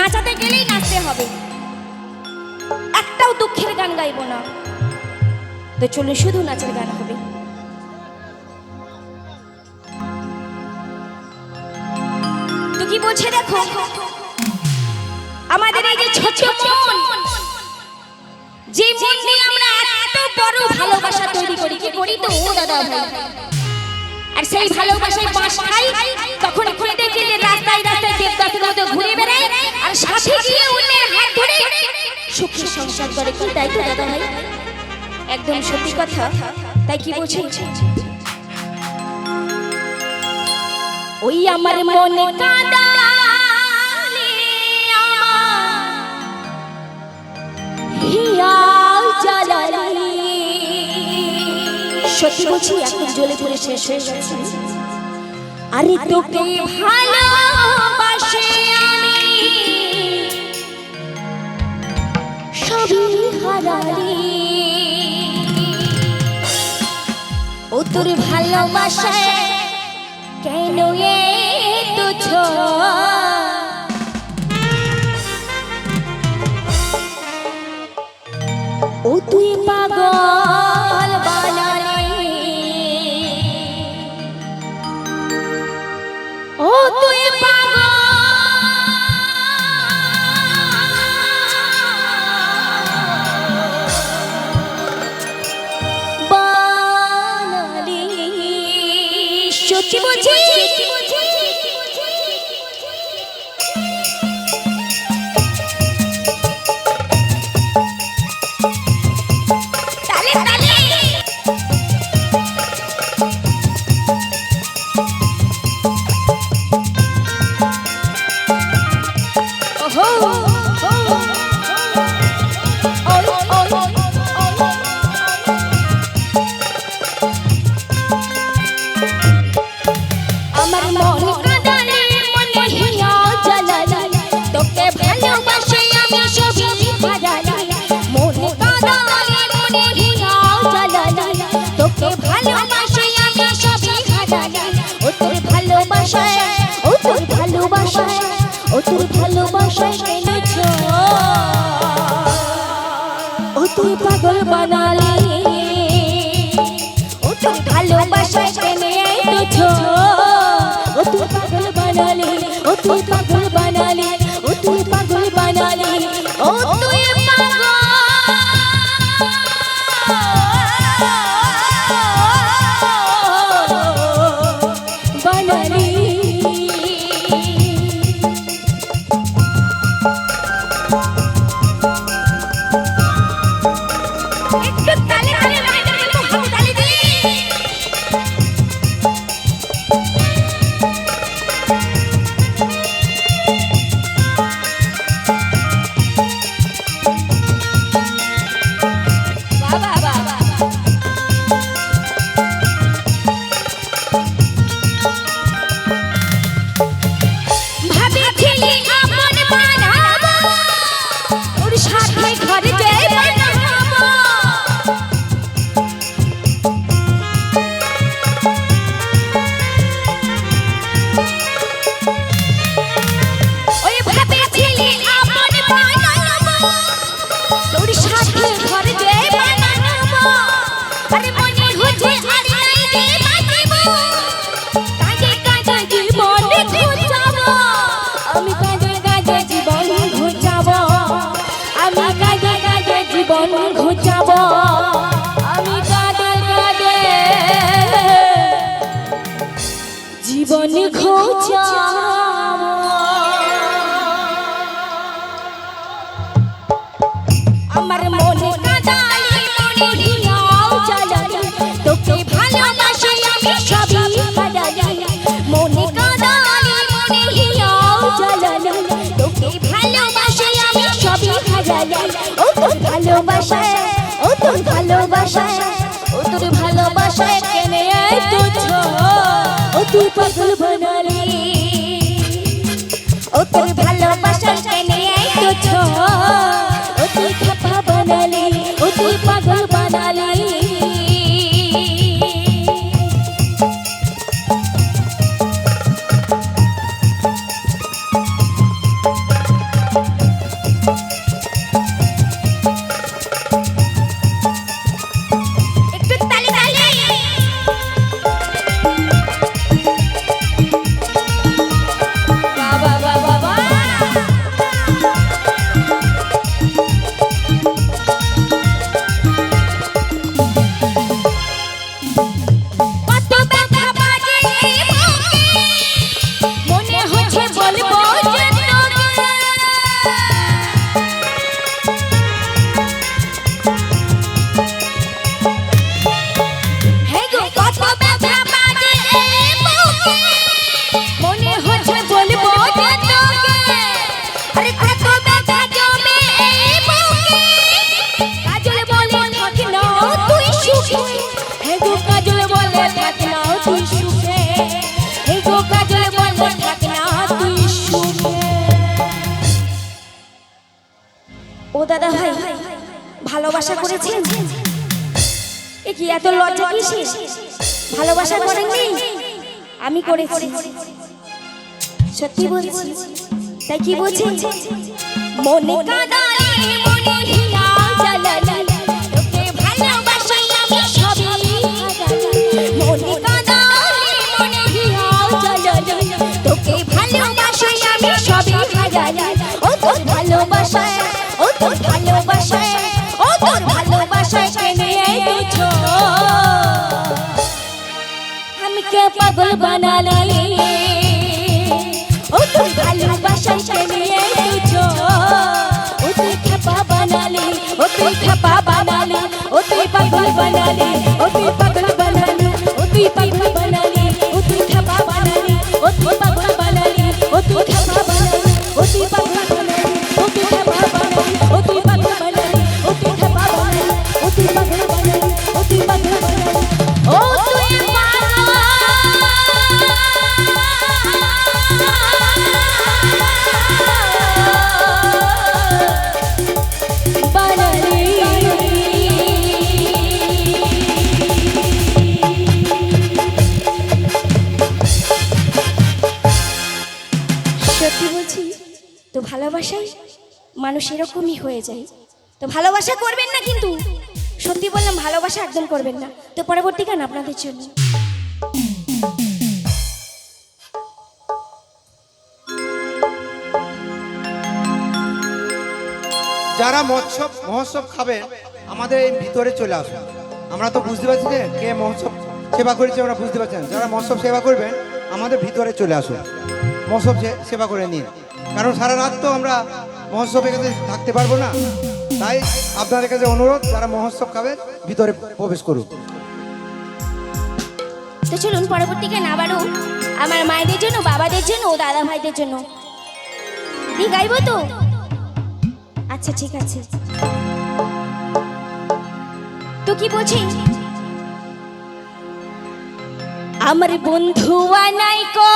নাচাতে গেলেই নাচতে হবে। একটাও দুঃখের গান গাইবো না। তো চলো শুধু নাচের গান হবে। দেখো? আমাদের এই যে ছোট যে মন দিয়ে আমরা এত বড় ভালোবাসা তৈরি করি, কি করি তো? ও দাদা আর সেই ভালোবাসায় বাস খাই, তখন খুঁজতে গেলে রাস্তায় রাস্তায় দেবদাসের মতো ঘুরে সাথে গিয়ে অন্যের হাত ধরে সুখী সংসার করে। কি তাই তো দাদা ভাই? একদম সত্যি কথা। তাই কি বলছি? ওই আমার মনে জ্বালালে। সত্যি বলছি এখন জ্বলে পড়ে শেষ হয়ে গেছে। আরে তোকে ভালোবাসে সবই হারালি ও তোর ভালোবাসায় কেন এ ছোঁয়া? ও তুই পাগল ভালোবাসায় কেনে এসেছ ও তুই পাগল বানালে। ভালোবাসায় ও তোর ভালোবাসায় ও তোর ভালোবাসায় কেনে ও তুই পাগল বানালি ও তোর করেছেন এ কি এত লজ্জা কিসে ভালোবাসা করেননি আমি করেছি। সত্যি বলছি? তাই কি বলছি মনে কাদারে মনে হিয়া জ্বালালা। তোকে ভালোবাসাই আমি সবই। মনে কাদারে মনে হিয়া জ্বালালা। তোকে ভালোবাসাই আমি সবই। হারালাম। ও তোর ভালোবাসায় ও তোর ভালোবাসায়। আমাকে পাগল বানালি? ও তুই ভালোবাসার নিয়ে ও তুই খেপা বানালি, ও তুই খেপা বানালি, ও তুই পাগল বানালি, ও তুই সত্যি বলছি, তো ভালোবাসাই মানুষ এরকমই হয়ে যায়। তো ভালোবাসা করবেন না কিন্তু। সত্যি বললাম, ভালোবাসা একদম করবেন না। তো পরবর্তী গান আপনাদের জন্য। যারা মৎসব মহোৎসব খাবেন আমাদের এই ভিতরে চলে আসুন। আমরা তো বুঝতে পারছি যে কে মহোৎসব সেবা করেছে, আমরা বুঝতে পারছি যারা মহোৎসব সেবা করবেন, আমাদের ভিতরে চলে আসুন। মহোৎসব সেবা করে নিন। কারণ সারা রাত তো আমরা মহোৎসবের কাছে থাকতে পারব না। তাই আপনাদের কাছে অনুরোধ, যারা মহোৎসব খাবেন ভিতরে প্রবেশ করুন। তো চলুন পরবর্তী গান আবারও আমার মায়েদের জন্য, বাবাদের জন্য ও দাদা ভাইদের জন্য। গাইবো তো? আচ্ছা ঠিক আছে। তো কি বলছি? আমার বন্ধু আনাই কো